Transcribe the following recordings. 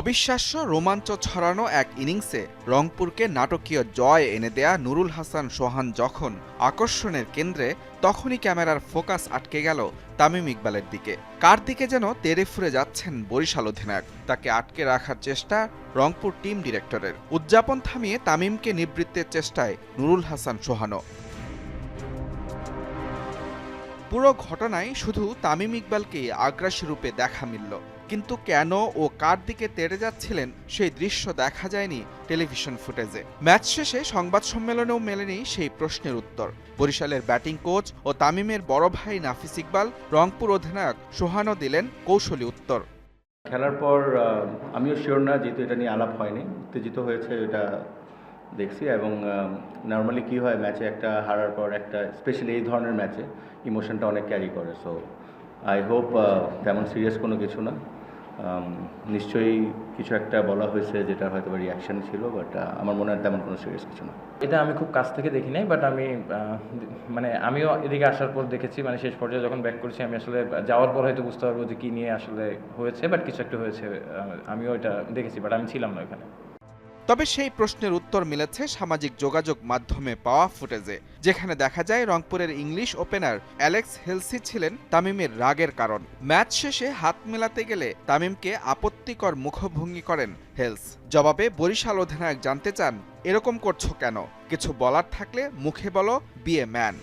অবিশ্বাস্য রোমাঞ্চ ছড়ানো এক ইনিংসে রংপুরকে নাটকীয় জয় এনে দেয়া নুরুল হাসান সোহান যখন আকর্ষণের কেন্দ্রে, তখনই ক্যামেরার ফোকাস আটকে গেল তামিম ইকবালের দিকে। কার দিকে যেন তেড়ে ফুরে যাচ্ছেন বরিশাল অধিনায়ক, তাকে আটকে রাখার চেষ্টা রংপুর টিম ডিরেক্টরের। উদযাপন থামিয়ে তামিমকে নিবৃত্তের চেষ্টায় নুরুল হাসান সোহানো পুরো ঘটনায় শুধু তামিম ইকবালকেই আগ্রাসী রূপে দেখা মিলল। কিন্তু কেন ও কার দিকে তেড়ে যাচ্ছিলেন সেই দৃশ্য দেখা যায়নি টেলিভিশন ফুটেজে। ম্যাচ শেষে সংবাদ সম্মেলনেও মেলেনি সেই প্রশ্নের উত্তর। বরিশালের ব্যাটিং কোচ ও তামিমের বড় ভাই নাফিস ইকবাল রংপুর অধিনায়ক সোহানও দিলেন কৌশলী উত্তর। খেলার পর আমিও শিওর না, যেহেতু এটা নিয়ে আলাপ হয়নি, উত্তেজিত হয়েছে এটা দেখছি এবং নর্মালি কি হয়, ম্যাচে একটা হারার পর একটা স্পেশালি এই ধরনের ম্যাচে ইমোশনটা অনেক ক্যারি করে সো আই হোপ তেমন সিরিয়াস কোনো কিছু না। নিশ্চয়ই কিছু একটা বলা হয়েছে যেটা হয়তো রিয়াকশন ছিল বাট আমার মনে হয় তেমন কোনো সিরিয়াস কিছু না। এটা আমি খুব কাছ থেকে দেখি নাই বাট আমি মানে আমিও এদিকে আসার পর দেখেছি মানে শেষ পর্যায়ে যখন ব্যাক করছি, আমি আসলে যাওয়ার পর হয়তো বুঝতে পারব যে কী নিয়ে আসলে হয়েছে বাট কিছু একটা হয়েছে আমিও এটা দেখেছি বাট আমি ছিলাম না ওখানে। তবে সেই প্রশ্নের উত্তর মিলেছে সামাজিক যোগাযোগ মাধ্যমে পাওয়া ফুটেজে, যেখানে দেখা যায় রংপুরের ইংলিশ ওপেনার অ্যালেক্স হেলসি ছিলেন তামিমের রাগের কারণ। ম্যাচ শেষে হাত মেলাতে গেলে তামিমকে আপত্তিকর মুখভঙ্গি করেন হেলস। জবাবে বরিশাল অধিনায়ক জানতে চান, এরকম করছ কেন? কিছু বলার থাকলে মুখে বলো বিয়ে ম্যান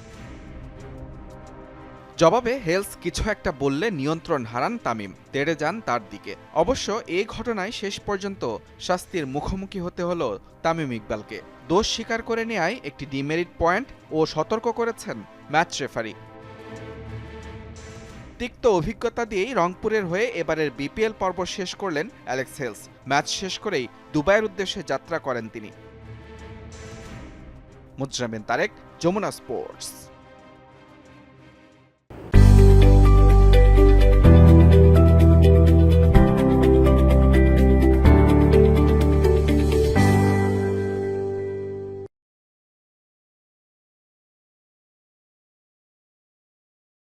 জবাবে হেলস কিছু একটা বললে নিয়ন্ত্রণ হারান তামিম, তেড়ে যান তার দিকে। অবশ্য এই ঘটনায় শেষ পর্যন্ত শাস্তির মুখোমুখি হতে হলো তামিম ইকবালকে। দোষ স্বীকার করে নেয় একটি ডিমেরিট পয়েন্ট ও সতর্ক করেছেন ম্যাচ রেফারি। তিক্ত অভিজ্ঞতা দিয়েই রংপুরের হয়ে এবারের বিপিএল পর্ব শেষ করলেন অ্যালেক্স হেলস। ম্যাচ শেষ করেই দুবাইয়ের উদ্দেশ্যে যাত্রা করেন তিনি। মুজরামিন তারেক, যমুনা স্পোর্টস।